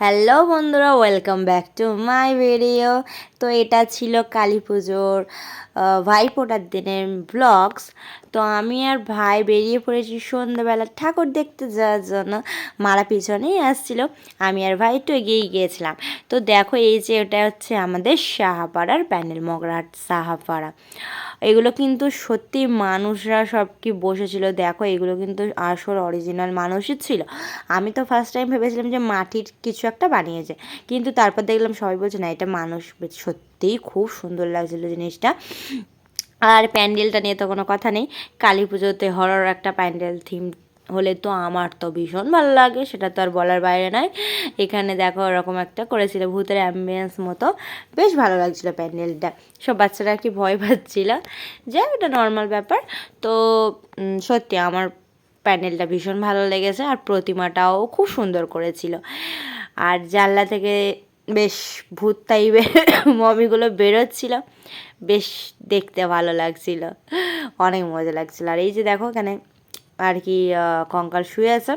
Hello বন্ধুরা welcome back to my video তো এটা ছিল কালী পুজোর ভাইফোঁটার দিনের ব্লগস তো আমি আর ভাই বেরিয়ে পড়েছি সন্ধ্যাবেলা ঠাকুর দেখতে যাওয়ার জন্য। মারা পিছনেই আসছিল। আমি আর ভাই একটু এগিয়েই গিয়েছিলাম। তো দেখো এই যে এটা হচ্ছে আমাদের সাহাপাড়ার প্যান্ডেল, মগরাহাট সাহাপাড়া। এগুলো কিন্তু সত্যি মানুষরা সব কি বসেছিল। দেখো এগুলো কিন্তু আসল অরিজিনাল মানুষই ছিল। আমি তো ফার্স্ট টাইম ভেবেছিলাম যে মাটির কিছু একটা বানিয়েছে। কিন্তু তারপর দেখলাম সবাই বলছে, না, এটা মানুষ সত্যিই খুব সুন্দর লাগছিল জিনিসটা। আর প্যান্ডেলটা নিয়ে তো কোনো কথা নেই। কালী পুজোতে হরর একটা প্যান্ডেল থিম হলে তো আমার তো ভীষণ ভালো লাগে, সেটা তো আর বলার বাইরে নয় এখানে দেখো ওরকম একটা করেছিল, ভূতের অ্যাম্বিয়েন্স মতো। বেশ ভালো লাগছিল প্যান্ডেলটা। সব বাচ্চারা কি ভয় পাচ্ছিল? যে এটা নর্মাল ব্যাপার। তো সত্যি আমার প্যান্ডেলটা ভীষণ ভালো লেগেছে আর প্রতিমাটাও খুব সুন্দর করেছিল। আর জানলা থেকে বেশ ভূত টাইপের মমিগুলো বেরোচ্ছিল। বেশ দেখতে ভালো লাগছিল। অনেক মজা লাগছিল। আর এই যে দেখো এখানে আর কি কঙ্কাল শুয়ে আছে।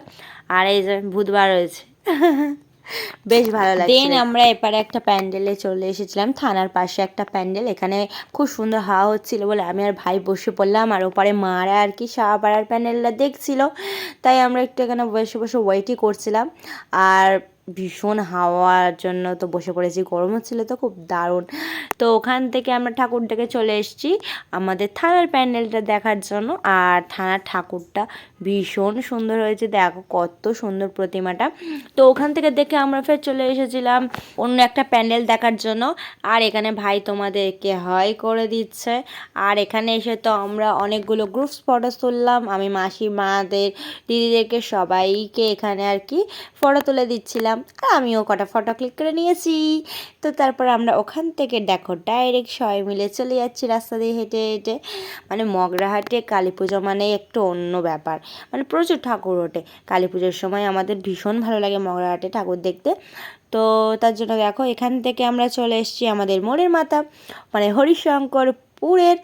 আর এই যে ভূতবার রয়েছে। বেশ ভালো লাগছে দেন আমরা এপারে একটা প্যান্ডেলে চলে এসেছিলাম। থানার পাশে একটা প্যান্ডেল। এখানে খুব সুন্দর হাওয়া হচ্ছিল বলে আমি আর ভাই বসে পড়লাম। আর ওপারে মারা আর কি শাহপাড়ার প্যান্ডেলটা দেখছিল। তাই আমরা একটু এখানে বসে বসে ওয়েটই করছিলাম। আর ভীষণ হাওয়ার জন্য তো বসে পড়েছি। গরম হচ্ছিল তো খুব দারুণ। তো ওখান থেকে আমরা ঠাকুরটাকে চলে এসেছি আমাদের থানার প্যান্ডেলটা দেখার জন্য। আর থানার ঠাকুরটা ভীষণ সুন্দর হয়েছে। দেখো কত সুন্দর প্রতিমাটা। তো ওখান থেকে দেখে আমরা ফের চলে এসেছিলাম অন্য একটা প্যান্ডেল দেখার জন্য। আর এখানে ভাই তোমাদেরকে হয় করে দিচ্ছে। আর এখানে এসে তো আমরা অনেকগুলো গ্রুপস ফটো তুললাম। আমি মাসি মাদের, দিদিদেরকে সবাইকে এখানে আর কি ফটো তুলে দিচ্ছিলাম। আর আমিও কটা ফটো ক্লিক করে নিয়েছি। তো তারপর আমরা ওখান থেকে দেখো ডাইরেক্ট সবাই মিলে চলে যাচ্ছি রাস্তা দিয়ে হেঁটে হেঁটে। মানে মগরাহাটে কালী পুজো মানে একটু অন্য ব্যাপার। মানে প্রচুর ঠাকুর ওঠে। কালী পুজোর সময় আমাদের ভীষণ ভালো লাগে মগরাহাটে ঠাকুর দেখতে। তো তার জন্য দেখো এখান থেকে আমরা চলে এসেছি আমাদের মোড়ের মাথা। মানে হরিশঙ্করপুরের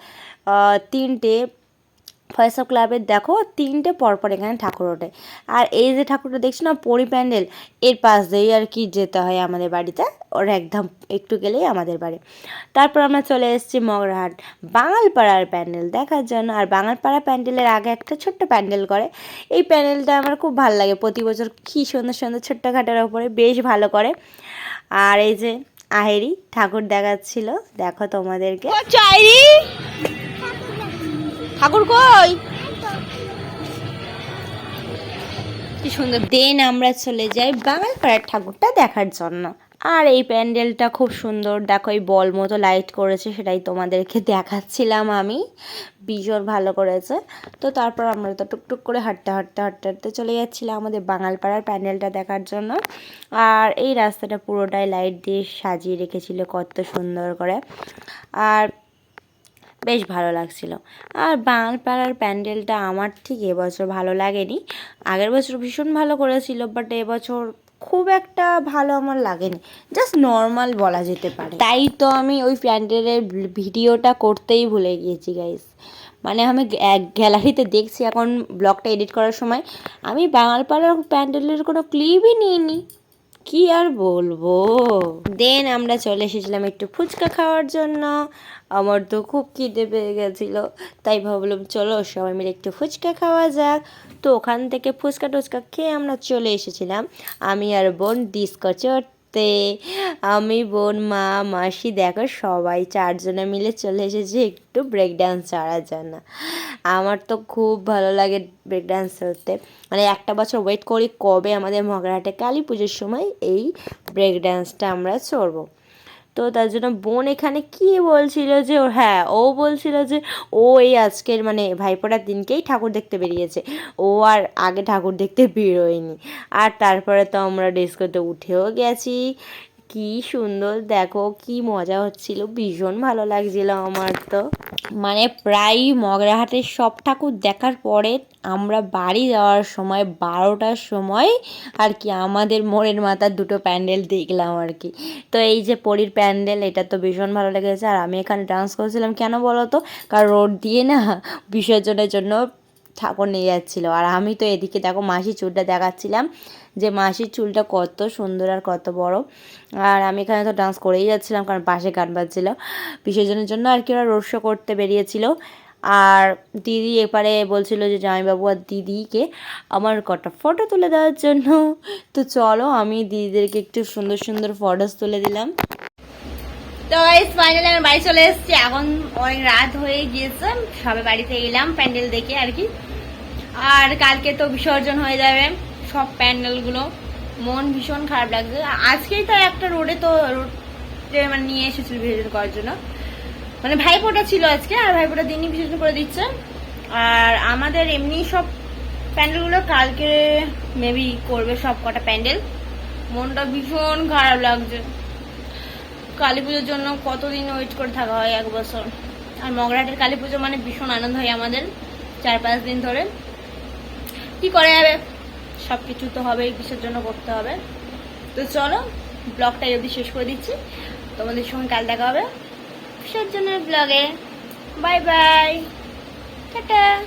আহ, তিনটে অফ ক্লাবের দেখো তিনটে পরপর এখানে ঠাকুর ওঠে। আর এই যে ঠাকুরটা দেখছি না, পরি প্যান্ডেল, এর পাশ দিয়েই আর কি যেতে হয় আমাদের বাড়িতে। ওর একদম একটু গেলেই আমাদের বাড়ি। তারপর আমরা চলে এসেছি মগরাহাট। বাঙালপাড়ার প্যান্ডেল, দেখার জন্য। আর বাঙালপাড়া প্যান্ডেলের আগে একটা ছোট্ট প্যান্ডেল করে। এই প্যান্ডেলটা আমার খুব ভালো লাগে। প্রতি বছর কী সুন্দর সুন্দর ছোট্টখাটের ওপরে বেশ ভালো করে। আর এই যে আহেরি ঠাকুর দেখাচ্ছিল। দেখো তোমাদেরকে। ঠাকুর কই? কি সুন্দর। দেন আমরা চলে যাই বাঙালপাড়ার ঠাকুরটা দেখার জন্য। আর এই প্যান্ডেলটা খুব সুন্দর। দেখো, এই বল মতো লাইট করেছে, সেটাই তোমাদেরকে দেখাচ্ছিলাম আমি। ভীষণ ভালো করেছে। তো তারপর আমরা তো টুকটুক করে হাঁটতে হাঁটতে হাঁটতে হাঁটতে চলে যাচ্ছিলাম আমাদের বাঙালপাড়ার প্যান্ডেলটা দেখার জন্য। আর এই রাস্তাটা পুরোটাই লাইট দিয়ে সাজিয়ে রেখেছিল কত সুন্দর করে। আর বেশ ভালো লাগছিল। আর বাঙালপাড়ার প্যান্ডেলটা আমার ঠিক এবছর ভালো লাগেনি। আগের বছর ভীষণ ভালো করেছিল বাট এবছর খুব একটা ভালো আমার লাগেনি। জাস্ট নর্মাল বলা যেতে পারে। তাই তো আমি ওই প্যান্ডেলের ভিডিওটা করতেই ভুলে গিয়েছি গাইস মানে আমি এক গ্যালারিতে দেখছি, এখন ব্লগটা এডিট করার সময়। আমি বাঙালপাড়ার প্যান্ডেলের কোনো ক্লিপই নিইনি। কি আর বলব? দেন আমরা চলে এসেছিলাম একটু ফুচকা খাওয়ার জন্য। আমার তো খুব খিদে পেয়ে গেছিল। তাই ভাবলাম, চলো সবাই মিলে একটু ফুচকা খাওয়া যাক। তো ওখান থেকে ফুচকা টুচকা খেয়ে আমরা চলে এসেছিলাম। আমি আর বোন ডিস্কো চড়তে আমি, বোন, মা, মাসি, দেখো সবাই চারজনে মিলে চলে এসেছি একটু ব্রেক ডান্স চড়ার জন্য। আমার তো খুব ভালো লাগে ব্রেক ডান্স করতে। মানে একটা বছর ওয়েট করি কবে আমাদের মগরাহাটে কালী পুজোর সময় এই ব্রেক ডান্সটা আমরা চড়বো তো তার জন্য বোন এখানে কি বলছিল যে ও হ্যাঁ ও বলছিল যে ও এই আজকের মানে ভাইপোড়ার দিনকেই ঠাকুর দেখতে বেরিয়েছে। ও আর আগে ঠাকুর দেখতে বেরোয়নি। আর তারপরে তো আমরা ডিস্কোতে উঠেও গেছি। কি সুন্দর, দেখো কি মজা হচ্ছিল। ভীষণ ভালো লাগছিল আমার তো। মানে প্রায় মগরাহাটের সব ঠাকুর দেখার পরে আমরা বাড়ি যাওয়ার সময় বারোটার সময় আর কি আমাদের মোড়ের মাথার দুটো প্যান্ডেল দেখলাম আর কি। তো এই যে পরীর প্যান্ডেল, এটা তো ভীষণ ভালো লেগেছে। আর আমি এখানে ডান্স করেছিলাম কেন বলো তো কারণ রোড দিয়ে না বিসর্জনের জন্য ঠাকুর নিয়ে যাচ্ছিল। আর আমি তো এদিকে দেখো মাসির চুলটা দেখাচ্ছিলাম যে মাসির চুলটা কত সুন্দর আর কত বড়। আর আমি এখানে তো ডান্স করেই যাচ্ছিলাম কারণ পাশে গান বাজছিল। বিসর্জনের জন্য আর কি ওরা রোড শো করতে বেরিয়েছিল। আর দিদি এপারে বলছিল যে জামাইবাবু আর দিদিকে আমার কটা ফটো তুলে দেওয়ার জন্য। তো চলো আমি দিদিদেরকে একটু সুন্দর সুন্দর ফটোস তুলে দিলাম। তো ফাইনালি আমি বাড়ি চলে এসেছি। এখন অনেক রাত হয়ে গিয়েছে। সবে বাড়িতে এলাম, প্যান্ডেল দেখে আর কি। আর কালকে তো বিসর্জন হয়ে যাবে সব প্যান্ডেলগুলো। মন ভীষণ খারাপ লাগছে। আজকেই তো একটা রোডে তো রোডে মানে নিয়ে এসেছিল বিসর্জন করার জন্য। মানে ভাইফোঁটা ছিল আজকে, আর ভাইফোঁটা দিনই বিসর্জন করে দিচ্ছে। আর আমাদের এমনি সব প্যান্ডেলগুলো কালকে মেবি করবে সব কটা প্যান্ডেল। মনটা ভীষণ খারাপ লাগছে। কালী পুজোর জন্য কতদিন ওয়েট করে থাকা হয় এক বছর? আর মগরাটের কালী পুজো মানে ভীষণ আনন্দ হয় আমাদের, চার পাঁচ দিন ধরে। কি করা যাবে? সব কিছু তো হবেই কিসের জন্য করতে হবে। তো চলো, ব্লগটা যদি শেষ করে দিচ্ছি। তোমাদের সঙ্গে কাল দেখা হবে। কিসের জন্য ব্লগে। Bye bye. টাটা।